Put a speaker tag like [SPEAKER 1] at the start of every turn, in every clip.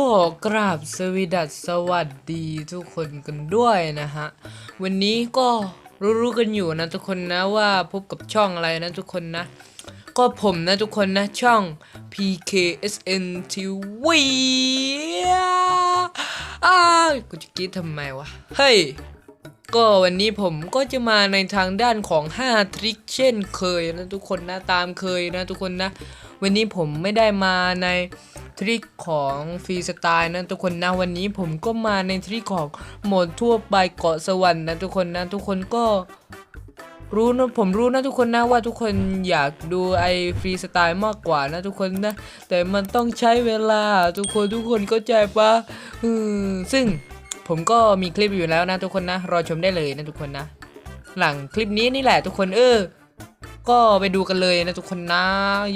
[SPEAKER 1] ขอกราบสวีดัสสวัสดีทุกคนกันด้วยนะฮะ วันนี้ก็รู้ๆกันอยู่นะทุกคนนะว่าพบกับช่องอะไรนะทุกคนนะ ก็ผมนะทุกคนนะช่อง PKSN TV อ้ากูจะกรีดทำไมวะ เฮ้ย ก็วันนี้ผมก็จะมาในทางด้านของ 5 ทริคเช่นเคยนะทุกคนนะ ตามเคยนะทุกคนนะ วันนี้ผมไม่ได้มาในทริคของฟรีสไตล์นะทุกคนนะวันนี้ผมก็มาในทริคของโหมดทั่วไปเกาะสวรรค์นะทุกคนนะทุกคนก็รู้นะผมรู้นะทุกคนนะว่าทุกคนอยากดูไอฟรีสไตล์มากกว่านะทุกคนนะ แต่มันต้องใช้เวลาทุกคนทุกคนเข้าใจปะซึ่งผมก็มีคลิปอยู่แล้วนะทุกคนนะ รอชมได้เลยนะทุกคนนะ หลังคลิปนี้นี่แหละทุกคนเออ ก็ไปดูกันเลยนะทุกคนนะ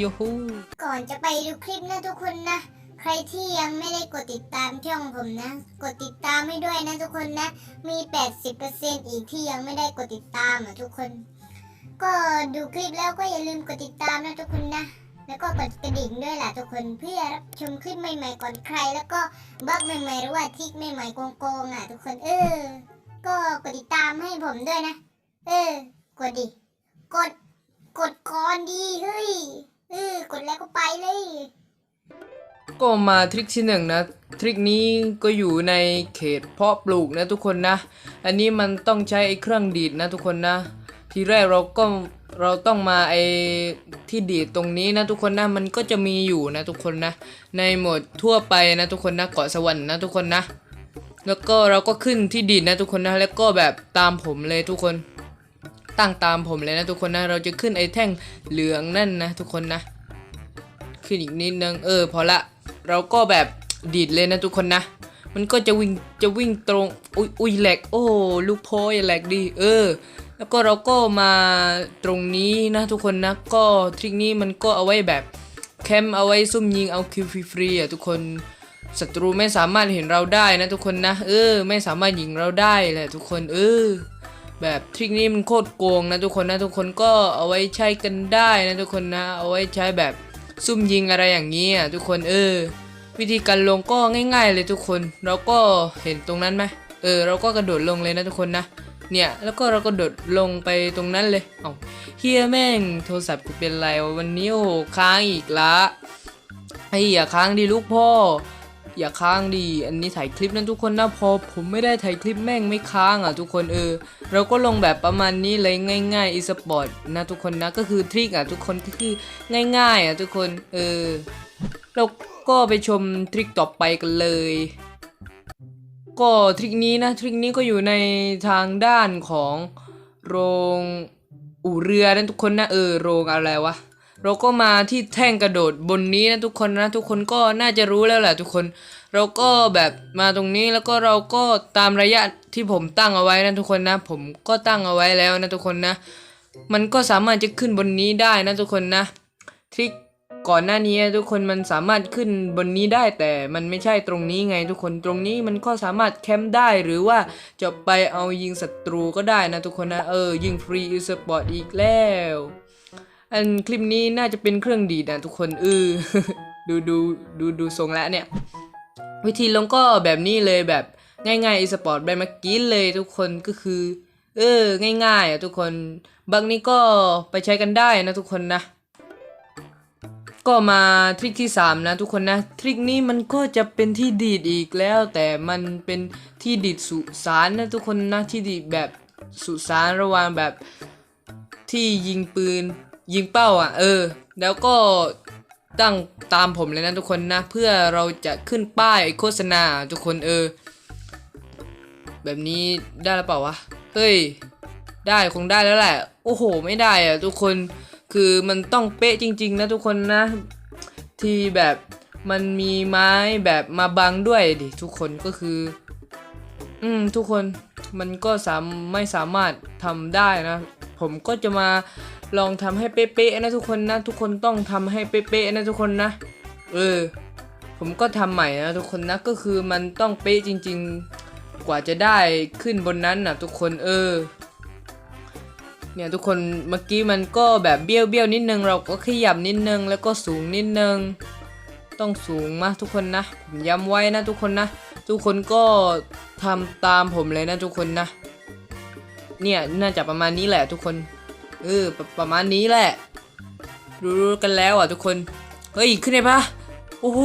[SPEAKER 1] ยูฮู
[SPEAKER 2] ก่อนจะไปดูคลิปนะทุกคนนะ ใครที่ยังไม่ได้กดติดตามช่องผมนะ กดติดตามให้ด้วยนะทุกคนนะ มี 80%อีกที่ยังไม่ได้กดติดตามอะทุกคน ก็ดูคลิปแล้วก็อย่าลืมกดติดตามนะทุกคนนะแล้วก็กดกระดิ่งด้วยล่ะทุกคนเพื่อรับชมคลิปใหม่ๆก่อนใคร แล้วก็บล็อกใหม่ๆหรือว่าทิกใหม่ๆโกงๆอะ ทุกคนเออ ก็กดติดตามให้ผมด้วยนะ เออ กดดิ กด กดก่อนดีเฮ้ยเออกดแล้วก็ไปเลย
[SPEAKER 1] ก็มาทริคที่หนึ่งนะ ทริคนี้ก็อยู่ในเขตเพาะปลูกนะทุกคนนะ อันนี้มันต้องใช้ไอ้เครื่องดีดนะทุกคนนะ ทีแรกเราก็เราต้องมาไอ้ที่ดีดตรงนี้นะทุกคนนะมันก็จะมีอยู่นะทุกคนนะ ในหมดทั่วไปนะทุกคนนะเกาะสวรรค์นะทุกคนนะ แล้วก็เราก็ขึ้นที่ดีดนะทุกคนนะ แล้วก็แบบตามผมเลยทุกคน ตั้งตามผมเลยนะทุกคนนะ เราจะขึ้นไอ้แท่งเหลืองนั่นนะทุกคนนะ ขึ้นอีกนิดนึงเออพอละ เราก็แบบดีดเลยนะทุกคนนะ มันก็จะวิ่งจะวิ่งตรงอุ้ยอุ้ยแหลกโอ้ลูกโพยแหลกดิเออ แล้วก็เราก็มาตรงนี้นะทุกคนนะ ก็ทริคนี้มันก็เอาไว้แบบแคมป์เอาไว้ซุ่มยิงเอาคิวฟรีๆอะทุกคนศัตรูไม่สามารถเห็นเราได้นะทุกคนนะ เออ ไม่สามารถยิงเราได้แหละทุกคน เออ แบบทริคนี้มันโคตรโกงนะทุกคนนะทุกคนก็เอาไว้ใช้กันได้นะทุกคนนะ เอาไว้ใช้แบบซุ่มยิงอะไรอย่างนี้อะทุกคนเออ วิธีการลงก็ง่าย ๆ เลยทุกคน เราก็เห็นตรงนั้นไหมเออ เราก็กระโดดลงเลยนะทุกคนนะเนี่ยแล้วก็เราก็โดดลงไปตรงนั้นเลยเอาเฮียแม่งโทรศัพท์กูเป็นไรวันนี้โอ้โหค้างอีกละไอ้อย่าค้างดิลูกพ่อ อย่าค้างดิอันนี้ถ่ายคลิปนะทุกคนนะพอผมไม่ได้ถ่ายคลิปแม่งไม่ค้างอะทุกคนเออ เราก็ลงแบบประมาณนี้เลยง่ายๆอีสปอร์ตนะทุกคนนะก็คือทริคอะทุกคนก็คือง่ายๆอะทุกคนเออเราก็ไปชมทริคต่อไปกันเลยก็ทริคนี้นะทริคนี้ก็อยู่ในทางด้านของโรงอู่เรือนะทุกคนนะเออโรงอะไรวะ เราก็มาที่แท่งกระโดดบนนี้นะทุกคนนะทุกคนก็น่าจะรู้แล้วแหละทุกคน เราก็แบบมาตรงนี้แล้วก็เราก็ตามระยะที่ผมตั้งเอาไว้นะทุกคนนะ ผมก็ตั้งเอาไว้แล้วนะทุกคนนะ มันก็สามารถจะขึ้นบนนี้ได้นะทุกคนนะทริคก่อนหน้านี้ทุกคนมันสามารถขึ้นบนนี้ได้แต่มันไม่ใช่ตรงนี้ไงทุกคนตรงนี้มันก็สามารถแคมป์ได้หรือว่าจะไปเอายิงศัตรูก็ได้นะทุกคนนะเออยิงฟรีอีสปอร์ตอีกแล้ว อันคลิปนี้น่าจะเป็นเครื่องดีดนะทุกคนเออดูดูดูดูทรงแล้วเนี่ย วิธีลงก็แบบนี้เลยแบบง่ายๆอีสปอร์ตแบบเมื่อกี้เลยทุกคนก็คือ เออ ง่ายๆอะทุกคนบักนี้ก็ไปใช้กันได้นะทุกคนนะก็มาทริคที่ 3 นะทุกคนนะ ทริคนี้มันก็จะเป็นที่ดีดอีกแล้ว แต่มันเป็นที่ดีดสุสานนะทุกคนนะที่ดีดแบบสุสานระหว่างแบบที่ยิงปืน ยิงเป้าอะ เออ แล้วก็ตั้งตามผมเลยนะทุกคนนะ เพื่อเราจะขึ้นป้ายโฆษณาทุกคนเออ แบบนี้ได้หรือเปล่าวะ เฮ้ย ได้คงได้แล้วแหละ โอ้โห ไม่ได้อะทุกคนคือมันต้องเป๊ะจริง ๆ นะทุกคนนะ ที่แบบมันมีไม้แบบมาบังด้วยดิทุกคนก็คือ อืมทุกคนมันก็สามไม่สามารถทำได้นะ ผมก็จะมาลองทำให้เป๊ะๆนะทุกคนนะ ทุกคนต้องทำให้เป๊ะๆนะทุกคนนะ เออ ผมก็ทำใหม่นะทุกคนนะก็คือมันต้องเป๊ะจริง ๆ กว่าจะได้ขึ้นบนนั้นนะทุกคนเออ เนี่ยทุกคนเมื่อกี้มันก็แบบเบี้ยวเบี้ยวๆนิดนึง เราก็ขยับนิดนึงแล้วก็สูงนิดนึง ต้องสูงนะทุกคนนะผมย้ำไว้นะทุกคนนะ ทุกคนก็ทำตามผมเลยนะทุกคนนะ เนี่ยน่าจะประมาณนี้แหละทุกคนเออประประมาณนี้แหละ รู้กันแล้วอะทุกคน เฮ้ย ขึ้นได้ปะโอ้โห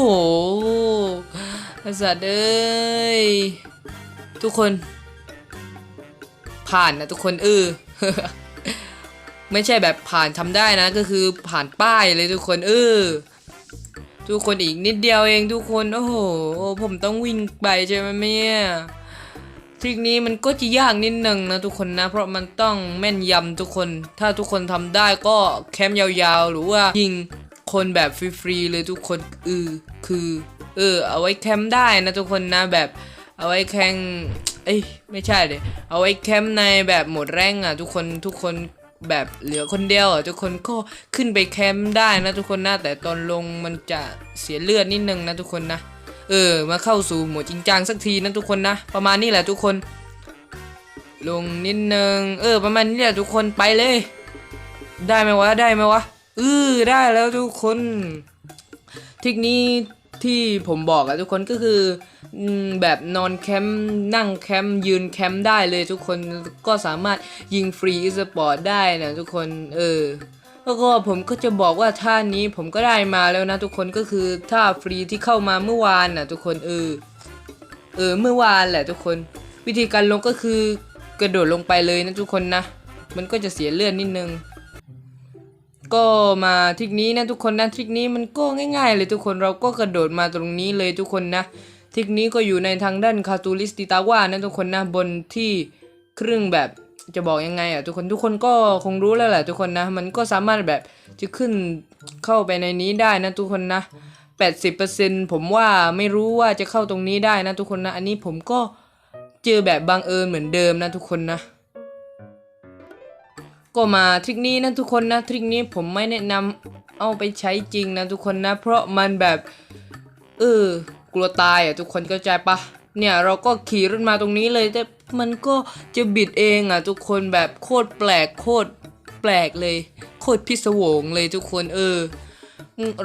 [SPEAKER 1] ไอสัตว์เอ้ย ทุกคน ผ่านนะทุกคนเออไม่ใช่แบบผ่านทำได้นะ ก็คือผ่านป้ายเลยทุกคนเออทุกคนอีกนิดเดียวเองทุกคน โอ้โห ผมต้องวิ่งไปใช่ไหมเนี่ย ทริคนี้มันก็จะยากนิดหนึ่งนะทุกคนนะ เพราะมันต้องแม่นยำทุกคน ถ้าทุกคนทำได้ก็แคมป์ยาวๆ หรือว่ายิงคนแบบฟรีๆเลยทุกคนเออคือเออเอาไว้แคมป์ได้นะทุกคนนะแบบเอาไว้แข่งเอ้ยไม่ใช่เลยเอาไว้แคมป์ในแบบหมดแรงอะ ทุกคนทุกคนแบบเหลือคนเดียวอะทุกคนก็ขึ้นไปแคมป์ได้นะทุกคนนะแต่ตอนลงมันจะเสียเลือดนิดนึงนะทุกคนนะ เออ มาเข้าสู่หมวดจริงจังสักทีนะทุกคนนะ ประมาณนี้แหละทุกคน ลงนิดนึง เออ ประมาณนี้แหละทุกคนไปเลย ได้ไหมวะ ได้ไหมวะเออได้แล้วทุกคนเทคนิคที่ผมบอกอะทุกคนก็คืออแบบนอนแคมป์นั่งแคมป์ยืนแคมป์ได้เลยทุกคนก็สามารถยิงฟรีสปอร์ตได้นะทุกคน เออ แล้วก็ผมก็จะบอกว่าท่านี้ผมก็ได้มาแล้วนะทุกคนก็คือท่าฟรีที่เข้ามาเมื่อวานนะทุกคนเออเออเมื่อวานแหละทุกคน วิธีการลงก็คือกระโดดลงไปเลยนะทุกคนนะ มันก็จะเสียเลือดนิดนึง ก็มาทริกนี้นะทุกคนนะทริกนี้มันก็ง่าย ๆ เลยทุกคนเราก็กระโดดมาตรงนี้เลยทุกคนนะทริกนี้ก็อยู่ในทางด้านคาตูลิสติตาว่านะทุกคนนะบนที่ครึ่งแบบ จะบอกยังไงอะทุกคนทุกคนก็คงรู้แล้วแหละทุกคนนะ มันก็สามารถแบบจะขึ้นเข้าไปในนี้ได้นะทุกคนนะ 80%ผมว่าไม่รู้ว่าจะเข้าตรงนี้ได้นะทุกคนนะ อันนี้ผมก็เจอแบบบังเอิญเหมือนเดิมนะทุกคนนะ ก็มาทริคนี้นะทุกคนนะ ทริคนี้ผมไม่แนะนำเอาไปใช้จริงนะทุกคนนะ เพราะมันแบบ เออกลัวตายอะทุกคนเข้าใจปะ เนี่ยเราก็ขี่รถมาตรงนี้เลยแต่มันก็จะบิดเองอะทุกคนแบบโคตรแปลกโคตรแปลกเลย โคตรพิศวงเลยทุกคนเออ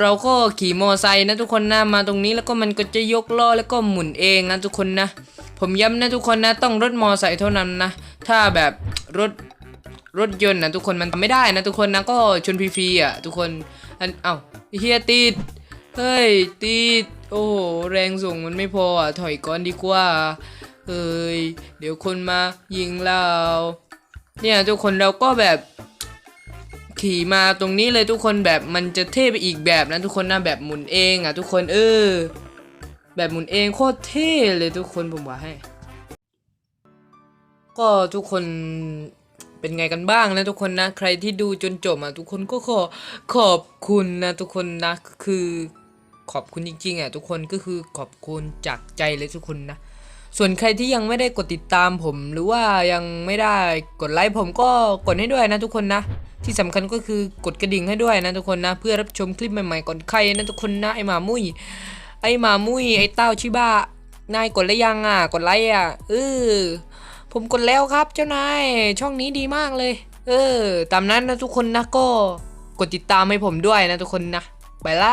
[SPEAKER 1] เราก็ขี่มอไซค์นะทุกคนนะมาตรงนี้แล้วก็มันก็จะยกล้อแล้วก็หมุนเองนะทุกคนนะ ผมย้ำนะทุกคนนะ ต้องรถมอไซค์เท่านั้นนะ ถ้าแบบรถรถยนต์นะทุกคนมันทำไม่ได้นะทุกคนนะก็ชนฟรีๆอะทุกคนอันเอ้าเฮียติดเฮ้ยติด โอ้โหแรงส่งมันไม่พออะถอยก่อนดีกว่าเฮ้ยเดี๋ยวคนมายิงเรา เนี่ยทุกคนเราก็แบบขี่มาตรงนี้เลยทุกคนแบบมันจะเท่ไปอีกแบบนะทุกคนนะแบบหมุนเองอะทุกคนเออ แบบหมุนเองโคตรเท่เลยทุกคนผมว่าให้ ก็ทุกคนเป็นไงกันบ้างนะทุกคนนะ ใครที่ดูจนจบอะทุกคนก็ขอขอบคุณนะทุกคนนะคือ ขอบคุณจริงๆอะทุกคนก็คือขอบคุณจากใจเลยทุกคนนะ ส่วนใครที่ยังไม่ได้กดติดตามผม หรือว่ายังไม่ได้กดไลค์ผมก็กดให้ด้วยนะทุกคนนะที่สำคัญก็คือกดกระดิ่งให้ด้วยนะทุกคนนะ เพื่อรับชมคลิปใหม่ๆก่อนใครนะทุกคนนะไอหมามุ้ยไอหมามุ้ยไอเต้าชิบ้านายกดแล้วยังอะ กดไลค์อะเออผมกดแล้วครับเจ้านายช่องนี้ดีมากเลย เออ ตามนั้นนะทุกคนนะก็กดติดตามให้ผมด้วยนะทุกคนนะ ไปละ